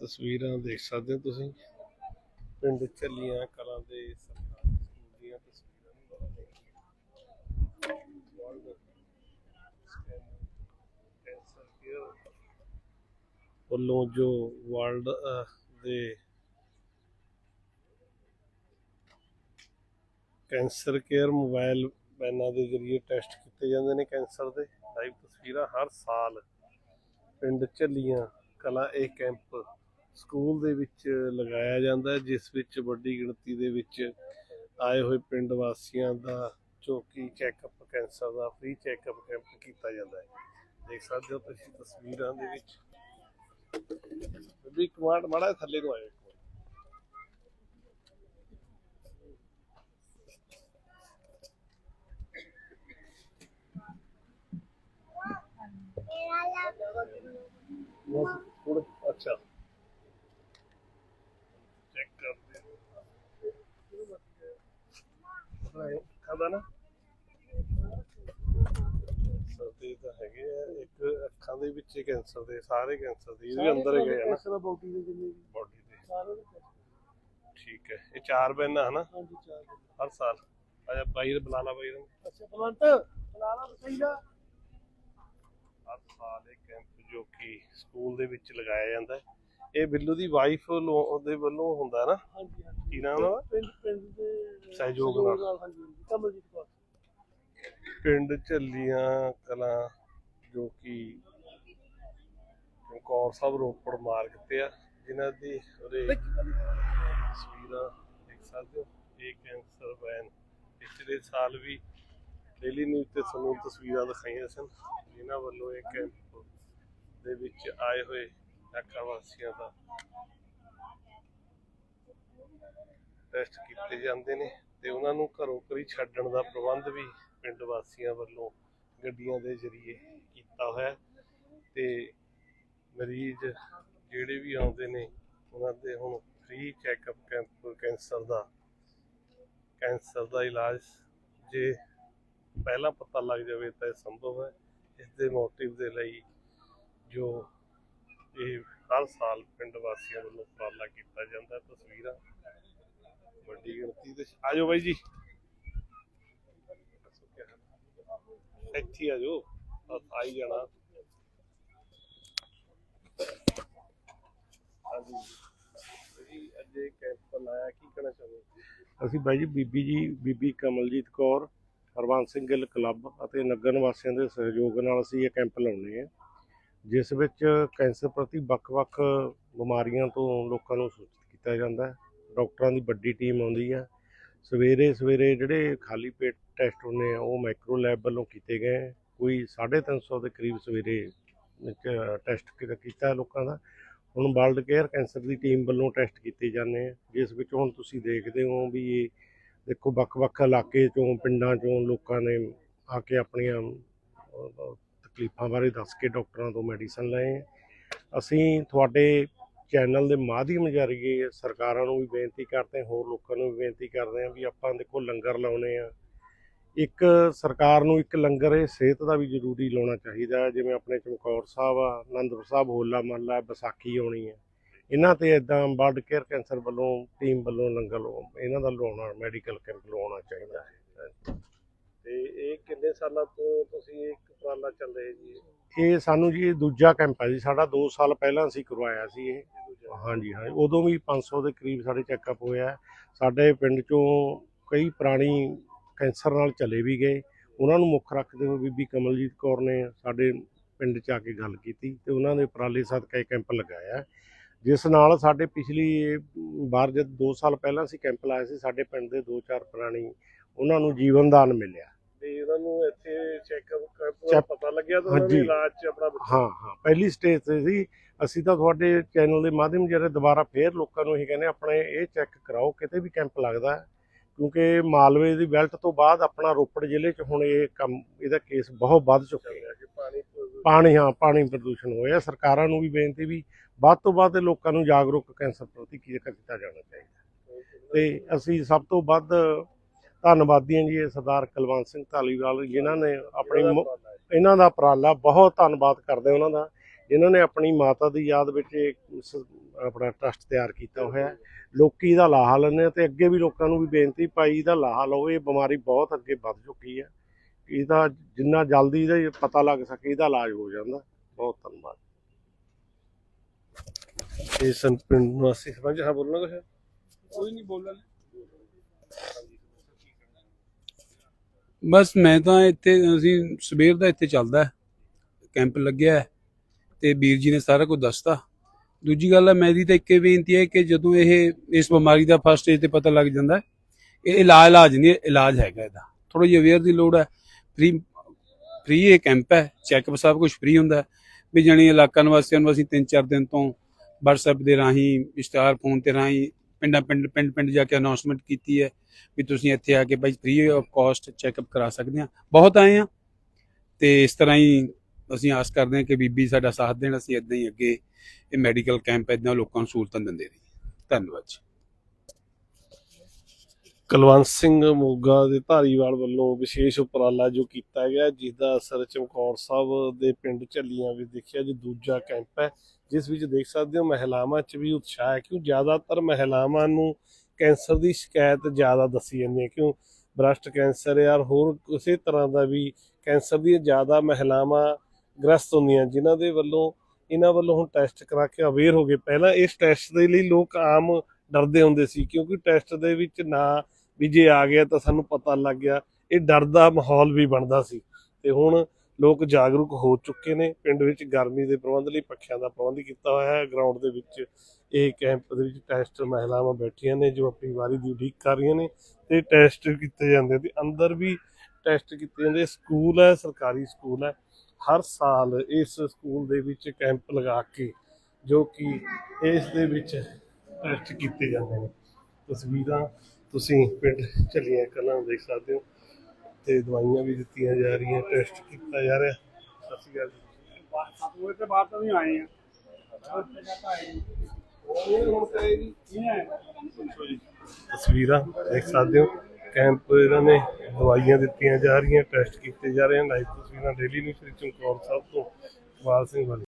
ਤਸਵੀਰਾਂ ਦੇਖ ਸਕਦੇ ਹੋ ਤੁਸੀਂ। ਪਿੰਡ ਚੱਲੀਆਂ, ਕਲਾਂ ਦੇ ਸਰਕਾਰੀ ਸਕੂਲ ਦੀਆਂ ਤਸਵੀਰਾਂ ਵੱਲੋਂ ਜੋ ਵਰਲਡ ਦੇ ਕੈਂਸਰ ਕੇਅਰ ਮੋਬਾਈਲ ਪੈਨਾਂ ਦੇ ਜ਼ਰੀਏ ਟੈਸਟ ਕੀਤੇ ਜਾਂਦੇ ਨੇ ਕੈਂਸਰ ਦੇ। ਲਾਈਵ ਤਸਵੀਰਾਂ ਹਰ ਸਾਲ ਪਿੰਡ ਝੱਲੀਆਂ ਕਲਾ ਇਹ ਕੈਂਪ ਸਕੂਲ ਦੇ ਵਿੱਚ ਲਗਾਇਆ ਜਾਂਦਾ ਹੈ, ਜਿਸ ਵਿੱਚ ਵੱਡੀ ਗਿਣਤੀ ਦੇ ਵਿੱਚ ਆਏ ਹੋਏ ਪਿੰਡ ਵਾਸੀਆਂ ਦਾ ਜੋ ਕਿ ਚੈੱਕਅਪ ਕੈਂਸਰ ਦਾ ਫ੍ਰੀ ਚੈੱਕਅਪ ਕੈਂਪ ਕੀਤਾ ਜਾਂਦਾ ਹੈ। ਦੇਖ ਸਕਦੇ ਹੋ ਤੁਸੀਂ ਤਸਵੀਰਾਂ ਦੇ ਵਿੱਚ। ਵੀ ਕਮਾਂਡ ਮਾੜਾ ਥੱਲੇ ਨੂੰ ਆਇਓ ਇੱਕ ਅੱਛਾ। ਚੈੱਕ ਕਰਦੇ ਖਾਦਾ ਨਾ। ਸਰਦੀ ਤਾਂ ਹੈਗੇ ਆ ਇੱਕ ਅੱਖਾਂ ਦੇ ਵਿੱਚ ਕੈਂਸਰ ਦੇ ਸਾਰੇ ਕੈਂਸਰ ਦੇ ਇਹਦੇ ਅੰਦਰ ਹੀ ਗਏ ਆ ਨਾ। ਸਾਰਾ ਬਾਡੀ ਦੇ ਜਿੰਨੇ ਵੀ। ਬੋਡੀ ਦੇ। ਸਾਰੇ ਠੀਕ ਹੈ ਇਹ ਚਾਰ ਬੈਨ ਆ ਹਨਾ? ਹਾਂਜੀ ਚਾਰ। ਹਰ ਸਾਲ। ਆਜਾ ਬਾਈ ਬੁਲਾ ਲਾ ਬਾਈ ਨੂੰ ਅੱਛਾ ਬਲਵੰਤ। ਬੁਲਾ ਲਾ ਸਹੀ ਦਾ। ਹਰ ਸਾਲ ਇਹ ਕੈਂਪ ਜੋ ਕਿ ਸਕੂਲ ਦੇ ਵਿੱਚ ਲਗਾਇਆ ਜਾਂਦਾ ਹੈ। ਇਹ ਬਿੱਲੂ ਦੀ ਵਾਈਫ ਉਹਦੇ ਵੱਲੋਂ ਹੁੰਦਾ ਹੈ ਨਾ? ਹਾਂਜੀ ਹਾਂਜੀ। ਕੀ ਨਾਮ ਉਹਦਾ? ਪਿੰਡ ਪਿੰਡ ਦੇ ਸਹਿਯੋਗ ਨਾਲ। ਹਾਂਜੀ ਹਾਂਜੀ, ਕਮਲਜੀਤ ਕੌਰ। ਪਿੰਡ ਝੱਲੀਆਂ ਕਲਾਂ ਜੋ ਕਿ ਚਮਕੌਰ ਸਾਹਿਬ ਰੋਪੜ ਮਾਰਗ ਤੇ ਆ ਜਿਨ੍ਹਾਂ ਦੀ ਉਹਦੇ ਤਸਵੀਰਾਂ ਦੇਖ ਸਕਦੇ ਹੋ। ਇਹ ਕੈਂਸਰ ਵੈਨ ਪਿਛਲੇ ਸਾਲ ਵੀ ਡੇਲੀ ਨਿਊਜ਼ ਤੇ ਸਾਨੂੰ ਤਸਵੀਰਾਂ ਦਿਖਾਈਆਂ ਸਨ। ਜਿਨ੍ਹਾਂ ਵੱਲੋਂ ਇਹ ਕੈਂਪ ਦੇ ਵਿੱਚ ਆਏ ਹੋਏ ਇਲਾਕਾ ਵਾਸੀਆਂ ਦਾ ਟੈਸਟ ਕੀਤੇ ਜਾਂਦੇ ਨੇ ਤੇ ਉਹਨਾਂ ਨੂੰ ਘਰੋਂ ਘਰੀ ਛੱਡਣ ਦਾ ਪ੍ਰਬੰਧ ਵੀ ਪਿੰਡ ਵਾਸੀਆਂ ਵੱਲੋਂ ਗੱਡੀਆਂ ਦੇ ਜ਼ਰੀਏ ਕੀਤਾ ਹੋਇਆ ਤੇ ਮਰੀਜ਼ ਜਿਹੜੇ ਵੀ ਆਉਂਦੇ ਨੇ, ਉਹਨਾਂ ਦੇ ਹੁਣ ਫ੍ਰੀ ਚੈੱਕਅਪ ਕੈਂਪ ਕੈਂਸਰ ਦਾ ਕੈਂਸਰ ਦਾ ਇਲਾਜ ਜੇ ਪਹਿਲਾਂ ਪਤਾ ਲੱਗ ਜਾਵੇ ਤਾਂ ਇਹ ਸੰਭਵ ਹੈ। ਇਸ ਦੇ ਮੋਟਿਵ ਦੇ ਲਈ ਜੋ ਇਹ ਹਰ ਸਾਲ ਪਿੰਡ ਵਾਸੀਆਂ ਵੱਲੋਂ ਉਪਰਾਲਾ ਕੀਤਾ ਜਾਂਦਾ, ਤਸਵੀਰਾਂ। ਵੱਡੀ ਗਿਣਤੀ ਦੇ ਆਜੋ ਬਾਈ ਜੀ। ਇੱਥੇ ਆ ਜਾਓ ਜਾਣਾ। ਚਾਹੁੰਦੇ ਅਸੀਂ ਬਾਈ ਜੀ, ਬੀਬੀ ਜੀ, ਬੀਬੀ ਕਮਲਜੀਤ ਕੌਰ ਹਰਵੰਸ ਸਿੰਘ ਗਿੱਲ ਕਲੱਬ ਅਤੇ ਨਗਰ ਨਿਵਾਸੀਆਂ ਦੇ ਸਹਿਯੋਗ ਨਾਲ ਅਸੀਂ ਇਹ ਕੈਂਪ ਲਾਉਂਦੇ ਹਾਂ, ਜਿਸ ਵਿੱਚ ਕੈਂਸਰ ਪ੍ਰਤੀ ਵੱਖ-ਵੱਖ ਬਿਮਾਰੀਆਂ ਤੋਂ ਲੋਕਾਂ ਨੂੰ ਸੂਚਿਤ ਕੀਤਾ ਜਾਂਦਾ ਹੈ। ਡਾਕਟਰਾਂ ਦੀ ਵੱਡੀ ਟੀਮ ਆਉਂਦੀ ਹੈ। ਸਵੇਰੇ ਸਵੇਰੇ ਜਿਹੜੇ ਖਾਲੀ ਪੇਟ ਟੈਸਟ ਹੁੰਦੇ ਆ, ਉਹ ਮਾਈਕਰੋ ਲੈਬ ਵੱਲੋਂ ਕੀਤੇ ਗਏ ਹੈ। ਕੋਈ 350 ਦੇ ਕਰੀਬ ਸਵੇਰੇ ਟੈਸਟ ਕੀਤਾ ਲੋਕਾਂ ਦਾ। ਹੁਣ ਵਰਲਡ ਕੇਅਰ ਕੈਂਸਰ ਦੀ ਟੀਮ ਵੱਲੋਂ ਟੈਸਟ ਕੀਤੇ ਜਾਂਦੇ ਆ, ਜਿਸ ਵਿੱਚ ਹੁਣ ਤੁਸੀਂ ਦੇਖਦੇ ਹੋ ਵੀ ਇਹ ਦੇਖੋ, ਵੱਖ-ਵੱਖ ਇਲਾਕੇ ਚੋਂ, ਪਿੰਡਾਂ ਚੋਂ ਲੋਕਾਂ ਨੇ ਆ ਕੇ ਆਪਣੀਆਂ ਤਕਲੀਫਾਂ ਬਾਰੇ ਦੱਸ ਕੇ ਡਾਕਟਰਾਂ ਤੋਂ ਮੈਡੀਸਨ ਲਏ ਆ। ਅਸੀਂ ਤੁਹਾਡੇ ਚੈਨਲ ਦੇ ਮਾਧਿਅਮ ਜਰੀਏ ਸਰਕਾਰਾਂ ਨੂੰ ਵੀ ਬੇਨਤੀ ਕਰਦੇ ਹਾਂ, ਹੋਰ ਲੋਕਾਂ ਨੂੰ ਵੀ ਬੇਨਤੀ ਕਰਦੇ ਹਾਂ ਵੀ ਆਪਾਂ ਦੇਖੋ, ਲੰਗਰ ਲਾਉਨੇ ਆ ਇੱਕ ਸਰਕਾਰ ਨੂੰ ਇੱਕ ਲੰਗਰ ਇਹ ਸਿਹਤ ਦਾ ਵੀ ਜ਼ਰੂਰੀ ਲਾਉਣਾ ਚਾਹੀਦਾ ਜਿਵੇਂ ਆਪਣੇ ਚਮਕੌਰ ਸਾਹਿਬ ਆ, ਆਨੰਦਪੁਰ ਸਾਹਿਬ, ਹੋਲਾ ਮਹੱਲਾ, ਵਿਸਾਖੀ ਆਉਣੀ ਹੈ ਇਹਨਾਂ ਤੇ ਇਦਾਂ ਵਰਲਡ ਕੇਅਰ ਕੈਂਸਰ ਵੱਲੋਂ ਟੀਮ ਵੱਲੋਂ ਲੰਗਰ ਇਹਨਾਂ ਦਾ ਲਾਉਣਾ ਮੈਡੀਕਲ ਕੈਂਪ ਲਵਾਉਣਾ ਚਾਹੀਦਾ ਹੈ। ਤੇ ਇਹ ਕਿੰਨੇ ਸਾਲਾਂ ਤੋਂ ਤੁਸੀਂ ਇੱਕ ਉਪਰਾਲਾ ਚੱਲ ਰਹੇ ਜੀ? ਇਹ ਸਾਨੂੰ ਜੀ ਇਹ ਦੂਜਾ ਕੈਂਪ ਹੈ ਜੀ। ਸਾਡਾ 2 ਸਾਲ ਪਹਿਲਾਂ ਅਸੀਂ ਕਰਵਾਇਆ ਸੀ ਇਹ। ਹਾਂਜੀ ਹਾਂ ਉਦੋਂ ਵੀ 500 ਦੇ ਕਰੀਬ ਸਾਡੇ ਚੈੱਕਅਪ ਹੋਇਆ। ਸਾਡੇ ਪਿੰਡ ਚੋਂ ਕਈ ਪੁਰਾਣੀ ਕੈਂਸਰ ਨਾਲ ਚਲੇ ਵੀ ਗਏ। ਉਹਨਾਂ ਨੂੰ ਮੁੱਖ ਰੱਖਦੇ ਹੋਏ ਬੀਬੀ ਕਮਲਜੀਤ ਕੌਰ ਨੇ ਸਾਡੇ ਪਿੰਡ 'ਚ ਆ ਕੇ ਗੱਲ ਕੀਤੀ ਤੇ ਉਹਨਾਂ ਦੇ ਉਪਰਾਲੇ ਸਦਕਾ ਇਹ ਕੈਂਪ ਲਗਾਇਆ। ਜਿਸ ਨਾਲ ਸਾਡੇ ਪਿਛਲੀ ਵਾਰ ਜਦ 2 ਸਾਲ ਪਹਿਲਾਂ ਅਸੀਂ ਕੈਂਪ ਲਾਇਆ ਸੀ ਸਾਡੇ ਪਿੰਡ ਦੇ 2-4 ਪੁਰਾਣੀ ਉਹਨਾਂ ਨੂੰ ਜੀਵਨ ਦਾਨ ਮਿਲਿਆ ਤੇ ਉਹਨਾਂ ਨੂੰ ਇੱਥੇ ਚੈੱਕਅਪ ਦਾ ਪਤਾ ਲੱਗਿਆ ਤਾਂ ਉਹਨਾਂ ਹਾਂਜੀ। ਇਲਾਜ 'ਚ ਆਪਣਾ ਹਾਂ ਹਾਂ ਪਹਿਲੀ ਸਟੇਜ ਤੇ ਸੀ ਅਸੀਂ ਤਾਂ ਤੁਹਾਡੇ ਚੈਨਲ ਦੇ ਮਾਧਿਅਮ ਜਿਹੜੇ ਦੁਬਾਰਾ ਫੇਰ ਲੋਕਾਂ ਨੂੰ ਇਹ ਕਹਿੰਦੇ ਆਪਣੇ ਇਹ ਚੈੱਕ ਕਰਾਓ ਕਿਤੇ ਵੀ ਕੈਂਪ ਲੱਗਦਾ ਹੈ। ਕਿਉਂਕਿ ਮਾਲਵੇ ਦੀ ਬੈਲਟ ਤੋਂ ਬਾਅਦ ਆਪਣਾ ਰੋਪੜ ਜ਼ਿਲ੍ਹੇ 'ਚ ਹੁਣ ਇਹ ਕੰਮ ਇਹਦਾ ਕੇਸ ਬਹੁਤ ਵੱਧ ਚੁੱਕੇ ਚੱਲ ਰਿਹਾ ਕਿ ਪਾਣੀ ਪ੍ਰਦੂਸ਼ਣ- ਪਾਣੀ ਹਾਂ ਪਾਣੀ ਪ੍ਰਦੂਸ਼ਣ ਹੋਇਆ ਸਰਕਾਰਾਂ ਨੂੰ ਵੀ ਬੇਨਤੀ ਵੀ ਵੱਧ ਤੋਂ ਵੱਧ ਲੋਕਾਂ ਨੂੰ ਜਾਗਰੂਕ ਕੈਂਸਰ ਪ੍ਰਤੀ ਕੀ ਕੀਤਾ ਜਾਣਾ ਚਾਹੀਦਾ। ਤੇ ਅਸੀਂ ਸਭ ਤੋਂ ਵੱਧ ਧੰਨਵਾਦੀ ਹਾਂ ਜੀ ਇਹ ਸਰਦਾਰ ਕੁਲਵੰਤ ਸਿੰਘ ਧਾਲੀਵਾਲ ਜਿਨ੍ਹਾਂ ਨੇ ਆਪਣੀ। ਇਹਨਾਂ ਦਾ ਉਪਰਾਲਾ ਬਹੁਤ ਧੰਨਵਾਦ ਕਰਦੇ ਉਹਨਾਂ ਦਾ ਜਿਨ੍ਹਾਂ ਨੇ ਆਪਣੀ ਮਾਤਾ ਦੀ ਯਾਦ ਵਿੱਚ ਆਪਣਾ ਟਰਸਟ ਤਿਆਰ ਕੀਤਾ ਹੋਇਆ ਲੋਕੀ ਇਹਦਾ ਲਾਹਾ ਆ ਤੇ ਅੱਗੇ ਵੀ ਲੋਕਾਂ ਨੂੰ ਵੀ ਬੇਨਤੀ ਭਾਈ ਇਹਦਾ ਲਾਹਾ ਲਓ ਇਹ ਬਿਮਾਰੀ ਬਹੁਤ ਅੱਗੇ ਵੱਧ ਚੁੱਕੀ ਹੈ। ਇਹਦਾ ਜਿੰਨਾ ਜਲਦੀ ਇਹਦਾ ਪਤਾ ਲੱਗ ਸਕੇ ਇਹਦਾ ਇਲਾਜ ਹੋ ਜਾਂਦਾ। ਬਹੁਤ ਧੰਨਵਾਦ। ਇਹ ਸੰ ਪਿੰਡ ਨਿਵਾਸੀ ਸਰਪੰਚ ਹਾਂ ਬੋਲਣਾ ਕੁਛ? ਕੋਈ ਨਹੀਂ ਬੋਲਣ ਬਸ ਮੈਂ ਤਾਂ ਇੱਥੇ ਅਸੀਂ ਸਵੇਰ ਦਾ ਇੱਥੇ ਚੱਲਦਾ ਹੈ। ਕੈਂਪ ਲੱਗਿਆ ਹੈ ਤੇ ਵੀਰ ਜੀ ਨੇ ਸਾਰਾ ਕੁਝ ਦੱਸਤਾ। ਦੂਜੀ ਗੱਲ ਹੈ ਮੇਰੀ ਤਾਂ ਇੱਕੇ ਬੇਨਤੀ ਹੈ ਕਿ ਜਦੋਂ ਇਹ ਇਸ ਬਿਮਾਰੀ ਦਾ ਫਸਟ ਸਟੇਜ ਤੇ ਪਤਾ ਲੱਗ ਜਾਂਦਾ ਹੈ, ਇਹ ਇਲਾਜ ਇਲਾਜ ਨਹੀਂ ਹੈ, ਇਲਾਜ ਹੈਗਾ ਇਹਦਾ। ਥੋੜਾ ਜਿਹਾ ਅਵੇਅਰ ਦੀ ਲੋੜ ਹੈ। ਫ੍ਰੀ ਫ੍ਰੀ ਇਹ ਕੈਂਪ ਹੈ ਚੈੱਕਅਪ ਸਭ ਕੁਝ ਫ੍ਰੀ ਹੁੰਦਾ ਹੈ। ਵੀ ਜਾਣੀ ਇਲਾਕਾ ਨਿਵਾਸੀਆਂ ਨੂੰ ਅਸੀਂ 3-4 ਦਿਨ ਤੋਂ WhatsApp ਦੇ ਰਾਹੀਂ, ਇਸ਼ਤਿਹਾਰ ਫੋਨ ਤੇ ਰਾਹੀਂ ਪਿੰਡਾਂ ਪਿੰਡ ਪਿੰਡ ਪਿੰਡ ਜਾ ਕੇ ਅਨਾਉਂਸਮੈਂਟ ਕੀਤੀ ਹੈ ਵੀ ਤੁਸੀਂ ਇੱਥੇ ਆ ਕੇ ਭਾਈ ਫ੍ਰੀ ਆਫ ਕਾਸਟ ਚੈੱਕਅਪ ਕਰਾ ਸਕਦੇ ਆ ਬਹੁਤ ਆਏ ਆ ਤੇ ਇਸ ਤਰ੍ਹਾਂ ਹੀ ਅਸੀਂ ਆਸ ਕਰਦੇ ਹਾਂ ਕਿ ਬੀਬੀ ਸਾਡਾ ਸਾਥ ਦੇਣ, ਅਸੀਂ ਇਦਾਂ ਹੀ ਅੱਗੇ ਇਹ ਮੈਡੀਕਲ ਕੈਂਪ ਇਦਾਂ ਲੋਕਾਂ ਨੂੰ ਸਹੂਲਤਾਂ ਦਿੰਦੇ ਰਹੀ ਧੰਨਵਾਦ ਜੀ। ਕੁਲਵੰਤ ਸਿੰਘ ਮੋਗਾ ਦੇ ਧਾਰੀਵਾਲ ਵੱਲੋਂ ਵਿਸ਼ੇਸ਼ ਉਪਰਾਲਾ ਜੋ ਕੀਤਾ ਗਿਆ ਜਿਸ ਦਾ ਅਸਰ ਚਮਕੌਰ ਸਾਹਿਬ ਦੇ ਪਿੰਡ ਝੱਲੀਆਂ ਵਿੱਚ ਦੇਖਿਆ ਜੀ ਦੂਜਾ ਕੈਂਪ ਹੈ, ਜਿਸ ਵਿੱਚ ਦੇਖ ਸਕਦੇ ਹੋ ਮਹਿਲਾਵਾਂ 'ਚ ਵੀ ਉਤਸ਼ਾਹ ਹੈ, ਕਿਉਂ ਜ਼ਿਆਦਾਤਰ ਮਹਿਲਾਵਾਂ ਨੂੰ ਕੈਂਸਰ ਦੀ ਸ਼ਿਕਾਇਤ ਜ਼ਿਆਦਾ ਦੱਸੀ ਜਾਂਦੀ ਹੈ, ਕਿਉਂ ਬ੍ਰੈਸਟ ਕੈਂਸਰ ਯਾਰ ਹੋਰ ਕਿਸੇ ਤਰ੍ਹਾਂ ਦਾ ਵੀ ਕੈਂਸਰ ਦੀਆਂ ਜ਼ਿਆਦਾ ਮਹਿਲਾਵਾਂ ਗ੍ਰਸਤ ਹੁੰਦੀਆਂ, ਜਿਨ੍ਹਾਂ ਦੇ ਵੱਲੋਂ ਇਹਨਾਂ ਵੱਲੋਂ ਹੁਣ ਟੈਸਟ ਕਰਾ ਕੇ ਅਵੇਅਰ ਹੋ ਗਏ। ਪਹਿਲਾਂ ਇਸ ਟੈਸਟ ਦੇ ਲਈ ਲੋਕ ਆਮ ਡਰਦੇ ਹੁੰਦੇ ਸੀ, ਕਿਉਂਕਿ ਟੈਸਟ ਦੇ ਵਿੱਚ ਨਾ ਵੀ ਜੇ ਆ ਗਿਆ ਤਾਂ ਸਾਨੂੰ ਪਤਾ ਲੱਗ ਗਿਆ, ਇਹ ਡਰ ਦਾ ਮਾਹੌਲ ਵੀ ਬਣਦਾ ਸੀ। ਤੇ ਹੁਣ ਲੋਕ ਜਾਗਰੂਕ ਹੋ ਚੁੱਕੇ ਨੇ, ਪਿੰਡ ਵਿੱਚ ਗਰਮੀ ਦੇ ਪ੍ਰਬੰਧ ਲਈ ਪੱਖਿਆਂ ਦਾ ਪ੍ਰਬੰਧ ਕੀਤਾ ਹੋਇਆ ਹੈ। ਗਰਾਊਂਡ ਦੇ ਵਿੱਚ ਇਹ ਕੈਂਪ ਦੇ ਵਿੱਚ ਟੈਸਟ ਮਹਿਲਾਵਾਂ ਬੈਠੀਆਂ ਨੇ, ਜੋ ਆਪਣੀ ਵਾਰੀ ਦੀ ਉਡੀਕ ਕਰ ਰਹੀਆਂ ਨੇ ਤੇ ਟੈਸਟ ਕੀਤੇ ਜਾਂਦੇ ਤੇ ਅੰਦਰ ਵੀ ਟੈਸਟ ਕੀਤੇ ਜਾਂਦੇ। ਸਕੂਲ ਹੈ, ਸਰਕਾਰੀ ਸਕੂਲ ਹੈ। ਹਰ ਸਾਲ ਇਸ ਸਕੂਲ ਦੇ ਵਿੱਚ ਕੈਂਪ ਲਗਾ ਕੇ ਜੋ ਕਿ ਇਸ ਦੇ ਵਿੱਚ ਟੈਸਟ ਕੀਤੇ ਜਾਂਦੇ ਨੇ। ਤਸਵੀਰਾਂ ਤੁਸੀਂ ਪਿੰਡ ਚੱਲੀਆਂ ਕਲਾਂ ਦੇਖ ਸਕਦੇ ਹੋ ਤੇ ਦਵਾਈਆਂ ਵੀ ਦਿੱਤੀਆਂ ਜਾ ਰਹੀਆਂ ਟੈਸਟ ਕੀਤਾ ਜਾ ਰਿਹਾ। ਸਤਿ ਸ਼੍ਰੀ ਅਕਾਲ ਉਹ ਤੇ ਬਾਅਦ ਤੋਂ ਵੀ ਆਏ ਆ। ਤਸਵੀਰਾਂ ਦੇਖ ਸਕਦੇ ਹੋ। ਕੈਂਪ ਇਹਨਾਂ ਨੇ ਦਵਾਈਆਂ ਦਿੱਤੀਆਂ ਜਾ ਰਹੀਆਂ ਟੈਸਟ ਕੀਤੇ ਜਾ ਰਹੇ ਹਨ ਲਾਈਵ ਤਸਵੀਰਾਂ ਡੇਲੀ ਨਿਊਜ਼ ਚਮਕੌਰ ਸਾਹਿਬ ਤੋਂ ਵਾਲ ਸਿੰਘ ਵਾਲੀ।